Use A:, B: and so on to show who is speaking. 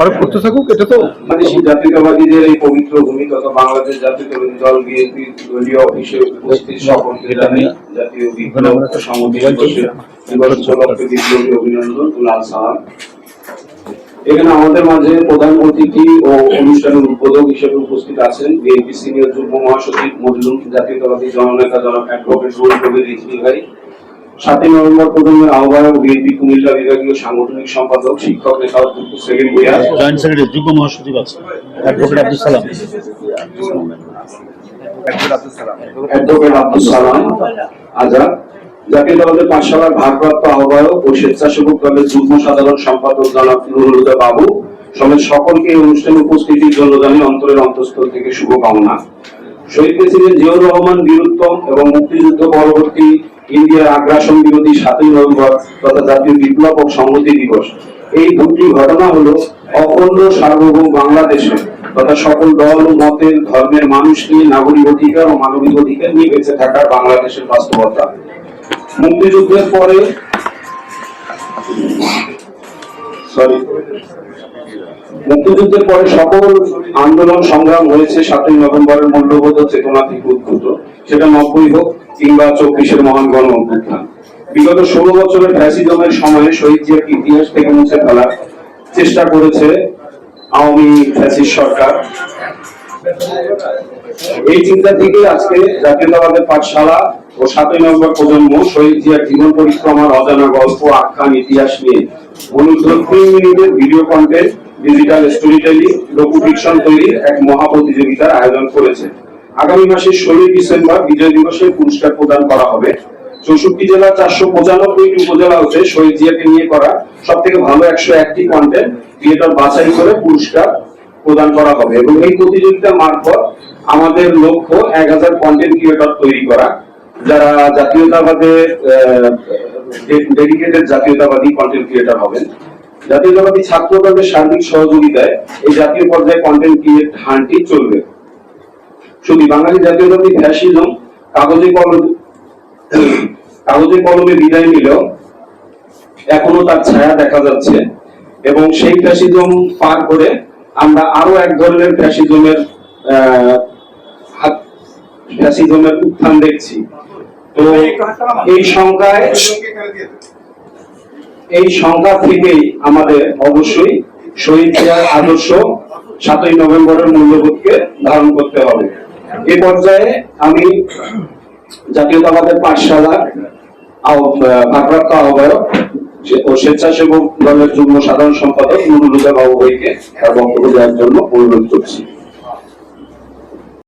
A: আরে করতে থাকুক এটা তো
B: জাতীয়তাবাদীদের এই পবিত্র ভূমি তথা বাংলাদেশ জাতীয়তাবাদী দল বিএনপি দলীয় অফিসে উপস্থিত সকলকে জানিয়ে জাতীয় বিপ্লব বিপ্লবী অভিনন্দন ও লাল সালাম। এখানে আমাদের মাঝে প্রধান অতিথি ও অনুষ্ঠানের উদ্বোধক হিসেবে উপস্থিত আছেন বিএনপি সিনিয়র যুগ্ম মহাসচিব মজলুম জাতীয়তাবাদী জননেতা জনাব অ্যাডভোকেট রুল কবির রিজভী ভাই সাতই নভেম্বর প্রজন্মের আহ্বায়ক বিএনপি কুমিল্লা বিভাগীয় সাংগঠনিক সম্পাদক শিক্ষক নেতা অধ্যক্ষ সেলিম ভুইয়া।
A: জয়েন্ট সেক্রেটারি যুগ্ম মহাসচিব আছে অ্যাডভোকেট আব্দুল সালাম।
B: অ্যাডভোকেট আব্দুল সালাম আজাদ। জাতীয়তাবাদের পাঠশালার ভারপ্রাপ্ত আহ্বায়ক ও স্বেচ্ছাসেবক দলের যুগ্ম সাধারণ সম্পাদক জনাব নুরুল বাবু সমেত সকলকে এই অনুষ্ঠানে উপস্থিতির জন্য জানিয়ে অন্তরের অন্তঃস্থল থেকে শুভকামনা। শহীদ প্রেসিডেন্ট জিয়াউর রহমান বীরুত্তম এবং মুক্তিযুদ্ধ পরবর্তী ইন্ডিয়ার আগ্রাসন বিরোধী সাতই নভেম্বর তথা জাতীয় বিপ্লব ও সংহতি দিবস। এই দুটি ঘটনা হলো অখণ্ড সার্বভৌম বাংলাদেশে তথা সকল দল, মতের, ধর্মের মানুষ নিয়ে নাগরিক অধিকার ও মানবিক অধিকার নিয়ে বেঁচে থাকার বাংলাদেশের বাস্তবতা। মুক্তিযুদ্ধের পরে সরি মুক্তিযুদ্ধের পরে সকল আন্দোলন সংগ্রাম হয়েছে সাতই নভেম্বরের মূল্যবোধ চেতনা থেকে উদ্ভূত। সেটা নব্বই হোক কিংবা চব্বিশের মহান গণ অভ্যুত্থান। বিগত ষোলো বছরের ফ্যাসিজমের সময়ে শহীদ জিয়াকে ইতিহাস থেকে মুছে ফেলার চেষ্টা করেছে আওয়ামী ফ্যাসিস সরকার। এই চিন্তা থেকে আজকে জাতীয়তাবাদের পাঠশালা ও সাতই নভেম্বর প্রজন্ম শহীদ জিয়ার জীবন পরিক্রমার অজানা গল্প, আখ্যান, ইতিহাস নিয়ে। মূলত তিন মিনিটের video content digital story telling docu fiction তৈরির এক মহা প্রতিযোগিতার আয়োজন করেছে। আগামী মাসের ষোলোই ডিসেম্বর বিজয় দিবসে পুরস্কার প্রদান করা হবে। চৌষট্টি জেলা চারশো পঁচানব্বইটি উপজেলা হতে শহীদ জিয়াকে নিয়ে করা সব থেকে ভালো একশো একটি কন্টেন্ট ক্রিয়েটর বাছাই করে পুরস্কার প্রদান করা হবে। এবং এই প্রতিযোগিতার মারফত আমাদের লক্ষ্য এক হাজার কন্টেন্ট ক্রিয়েটর তৈরি করা। যারা জাতীয়তাবাদের ডেডিকেটেড জাতীয়তাবাদী কন্টেন্ট ক্রিয়েটর হবেন। জাতীয়তাবাদী ছাত্র দলের সার্বিক সহযোগিতায় এই জাতীয় পর্যায়ে কন্টেন্ট ক্রিয়েট হানটি চলবে। শুধু বাঙালি জাতীয়তাবাদী ফ্যাসিজম কাগজে কলমে কাগজে কলমে বিদায় নিলেও এখনও তার ছায়া দেখা যাচ্ছে। এবং সেই ফ্যাসিজম পার করে আমরা আরও এক ধরনের ফ্যাসিজমের ফ্যাসিজমের উত্থান দেখছি। তো এই সংখ্যায় এই সংখ্যা থেকেই আমাদের অবশ্যই শহীদ জিয়ার আদর্শ সাতই নভেম্বরের মূল্যবোধকে ধারণ করতে হবে। এ পর্যায়ে আমি জাতীয়তাবাদের পাঠশালার আহ- ভারপ্রাপ্ত আহ্বায়ক ও স্বেচ্ছাসেবক দলের যুগ্ম সাধারণ সম্পাদক নুরুল হুদা বাবু ভাইকে তার বক্তব্য দেওয়ার জন্য অনুরোধ করছি।